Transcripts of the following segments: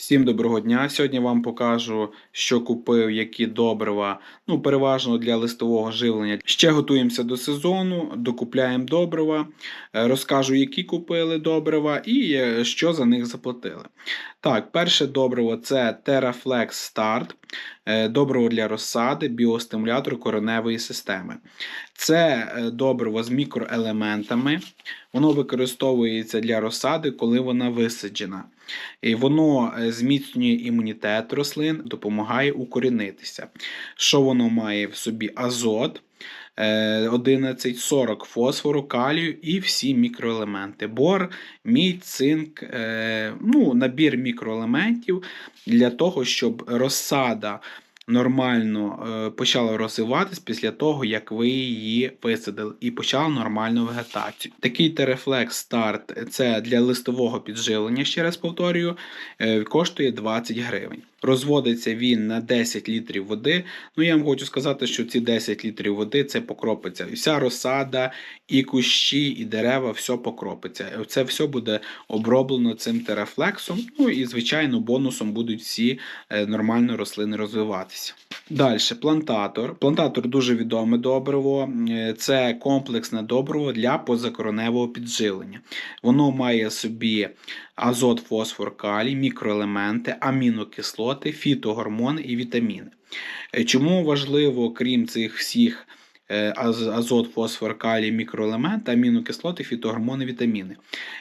Всім доброго дня! Сьогодні вам покажу, що купив, які добрива, ну переважно для листового живлення. Ще готуємося до сезону, докупляємо добрива, е, розкажу, які купили добрива і е, що за них заплатили. Так, перше добриво це TerraFlex Start, е, добриво для розсади, біостимулятор кореневої системи. Це добриво з мікроелементами. Воно використовується для розсади, коли вона висаджена. І воно е, зміцнює імунітет рослин, допомагає укорінитися. Що воно має в собі азот, е, 11, 40 фосфору, калію і всі мікроелементи. Бор, мідь, цинк, е, ну, набір мікроелементів для того, щоб розсада нормально е, почала розвиватись після того, як ви її висадили, і почала нормальну вегетацію. Такий терефлекс старт це для листового підживлення, ще раз повторюю, е, коштує 20 гривень. Розводиться він на 10 літрів води. Ну, я вам хочу сказати, що ці 10 літрів води це покропиться. І Вся розсада, і кущі, і дерева, все покропиться. Це все буде оброблено цим терафлексом. Ну і, звичайно, бонусом будуть всі е, нормально рослини розвиватися. Далі, плантатор. Плантатор дуже відоме добриво. Е, Це комплексне добриво для позакороневого підживлення. Воно має собі азот, фосфор, калій, мікроелементи, амінокислоти, фітогормони і вітаміни. Е, Чому важливо, крім цих всіх азот, фосфор, калій, мікроелементи, амінокислоти, фітогормони, вітаміни?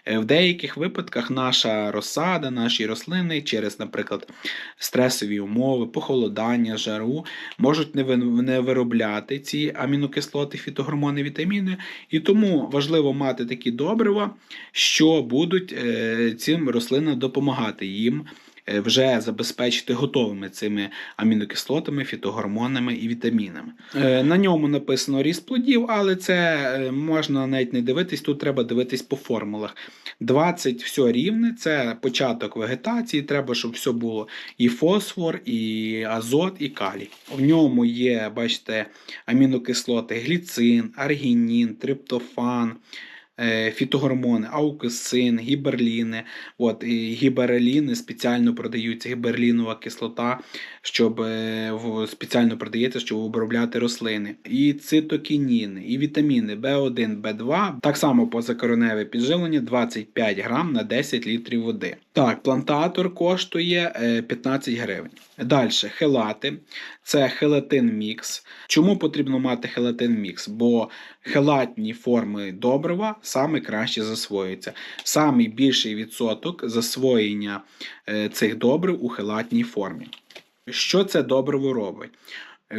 Е, В деяких випадках наша розсада, наші рослини через, наприклад, стресові умови, похолодання, жару можуть не виробляти ці амінокислоти, фітогормони, вітаміни, і тому важливо мати такі добрива, що будуть е, цим рослинам допомагати їм е, вже забезпечити готовими цими амінокислотами, фітогормонами і вітамінами. Е, На ньому написано ріст плодів, але це е, можна навіть не дивитись, тут треба дивитись по формулах. 20 все рівне, це початок вегетації, треба, щоб все було і фосфор, і азот, і калій. В ньому є, бачите, амінокислоти гліцин, аргінін, триптофан, е, фітогормони, аукосин, гіберліни. От, і Гіберліни спеціально продаються, гіберлінова кислота, щоб е, спеціально продається, щоб обробляти рослини. І цитокініни, і вітаміни В1, В2. Так само позакороневе підживлення 25 грам на 10 літрів води. Так, плантатор коштує е, 15 гривень. Далі хелати. Це хелатин мікс. Чому потрібно мати хелатин мікс? Бо хелатні форми добрива саме краще засвоюються. Самий більший відсоток засвоєння е, цих добрив у хелатній формі. Що це добриво робить?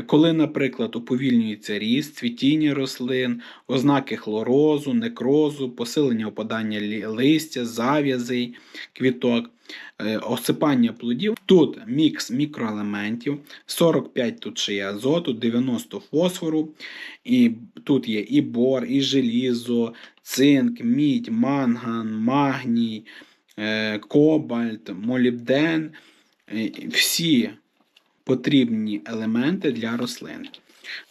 Коли, наприклад, уповільнюється ріст, цвітіння рослин, ознаки хлорозу, некрозу, посилення опадання листя, зав'язей, квіток, е, осипання плодів. Тут мікс мікроелементів, 45 тут ще є азоту, 90 фосфору, і тут є і бор, і желізо, цинк, мідь, манган, магній, е, кобальт, молібден. Е, Всі потрібні елементи для рослини.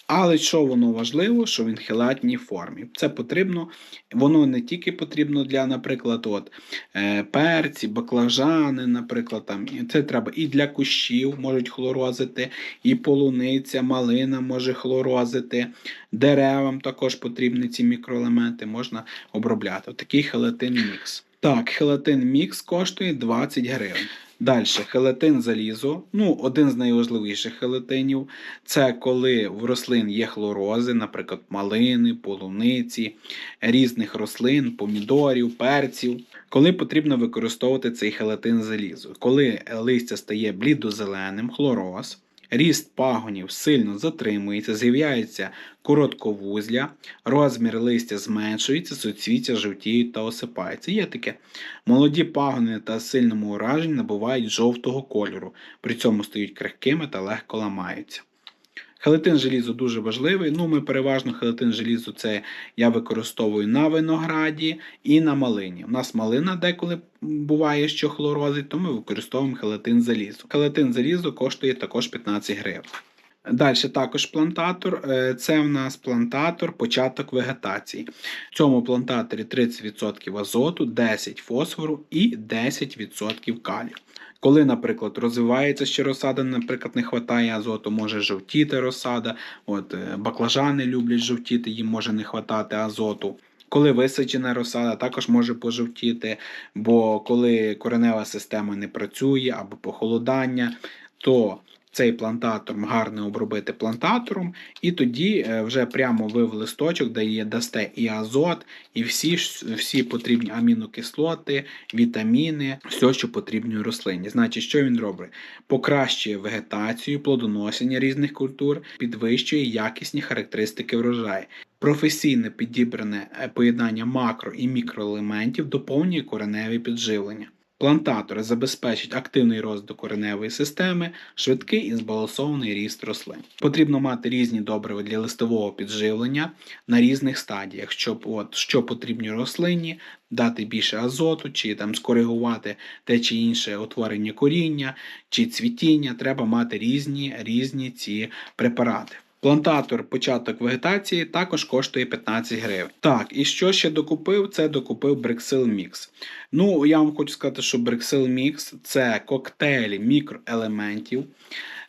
Але що воно важливо, що в хелатній формі. Це потрібно, воно не тільки потрібно для, наприклад, от, е, перці, баклажани, наприклад, там, це треба і для кущів можуть хлорозити, і полуниця, малина може хлорозити, деревам також потрібні ці мікроелементи, можна обробляти. Такий хелатин мікс. Так, хелатин мікс коштує 20 гривень. Далі, хелатин залізо. Ну, один з найважливіших хелатинів. Це коли в рослин є хлорози, наприклад, малини, полуниці, різних рослин, помідорів, перців. Коли потрібно використовувати цей хелатин залізо? Коли листя стає блідозеленим, хлороз, ріст пагонів сильно затримується, з'являється коротковузля, розмір листя зменшується, суцвіття жовтіють та осипається. Є таке. Молоді пагони та сильному ураженні набувають жовтого кольору, при цьому стають крихкими та легко ламаються. Хелатин желізо дуже важливий. Ну, ми переважно хелатин желізо це я використовую на винограді і на малині. У нас малина деколи буває, що хлорозить, то ми використовуємо хелатин залізо. Хелатин залізо коштує також 15 гривень. Далі також плантатор. Е, Це в нас плантатор початок вегетації. В цьому плантаторі 30% азоту, 10 фосфору і 10% калію. Коли, наприклад, розвивається ще розсада, наприклад, не вистачає азоту, може жовтіти розсада. От е, баклажани люблять жовтіти, їм може не вистачати азоту. Коли висаджена розсада, також може пожовтіти, бо коли коренева система не працює або похолодання, то цей плантатор гарно обробити плантатором, і тоді е, вже прямо ви в листочок дає, дасте і азот, і всі, всі потрібні амінокислоти, вітаміни, все, що потрібно рослині. Значить, що він робить? Покращує вегетацію, плодоношення різних культур, підвищує якісні характеристики врожаю. Професійне підібране е, поєднання макро і мікроелементів доповнює кореневі підживлення. Плантатори забезпечать активний розвиток кореневої системи, швидкий і збалансований ріст рослин. Потрібно мати різні добрива для листового підживлення на різних стадіях, щоб от, що потрібно рослині, дати більше азоту, чи там скоригувати те чи інше утворення коріння, чи цвітіння. Треба мати різні, різні ці препарати. Плантатор початок вегетації також коштує 15 гривень. Так, і що ще докупив? Це докупив Brexil Mix. Ну, я вам хочу сказати, що Brexil Mix це коктейлі мікроелементів.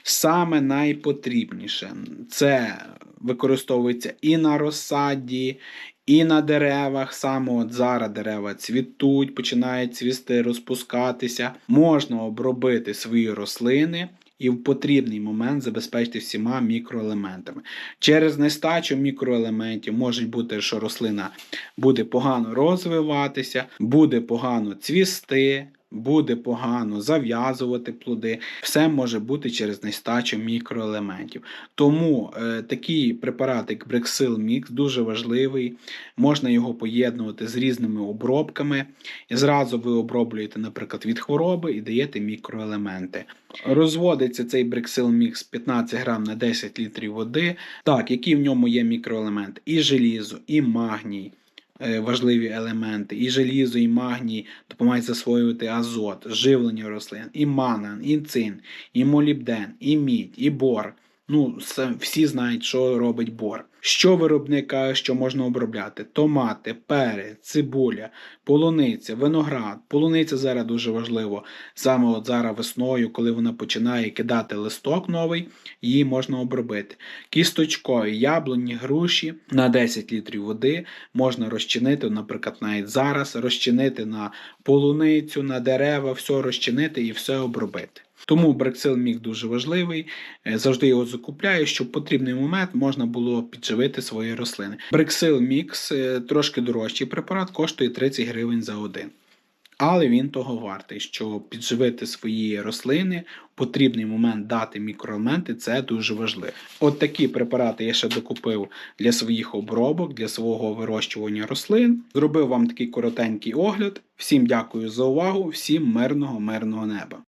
Саме найпотрібніше це використовується і на розсаді, і на деревах. Саме от зараз дерева цвітуть, починають цвісти, розпускатися. Можна обробити свої рослини. І в потрібний момент забезпечити всіма мікроелементами. Через нестачу мікроелементів може бути, що рослина буде погано розвиватися, буде погано цвісти, буде погано зав'язувати плоди. Все може бути через нестачу мікроелементів. Тому е, такий препарат, як Brexil Mix, дуже важливий. Можна його поєднувати з різними обробками. І зразу ви оброблюєте, наприклад, від хвороби і даєте мікроелементи. Розводиться цей Brexil Mix 15 грам на 10 літрів води. Так, які в ньому є мікроелементи? І желізо, і магній. Е, Важливі елементи, і желізо, і магній допомагають засвоювати азот, живлення рослин, і манан, і цин, і молібден, і мідь, і бор. Ну, всі знають, що робить бор. Що виробник каже, що можна обробляти? Томати, перець, цибуля, полуниця, виноград. Полуниця зараз дуже важливо. Саме от зараз весною, коли вона починає кидати листок новий, її можна обробити. Кісточкові яблуні, груші на 10 літрів води можна розчинити, наприклад, навіть зараз розчинити на полуницю, на дерева, все розчинити і все обробити. Тому Брексил міг дуже важливий. Е, Завжди його закупляю, щоб потрібний момент можна було підживити свої рослини. Брексил Мікс е, трошки дорожчий препарат, коштує 30 гривень за один. Але він того вартий, щоб підживити свої рослини, в потрібний момент дати мікроелементи, це дуже важливо. От такі препарати я ще докупив для своїх обробок, для свого вирощування рослин. Зробив вам такий коротенький огляд. Всім дякую за увагу, всім мирного, мирного неба.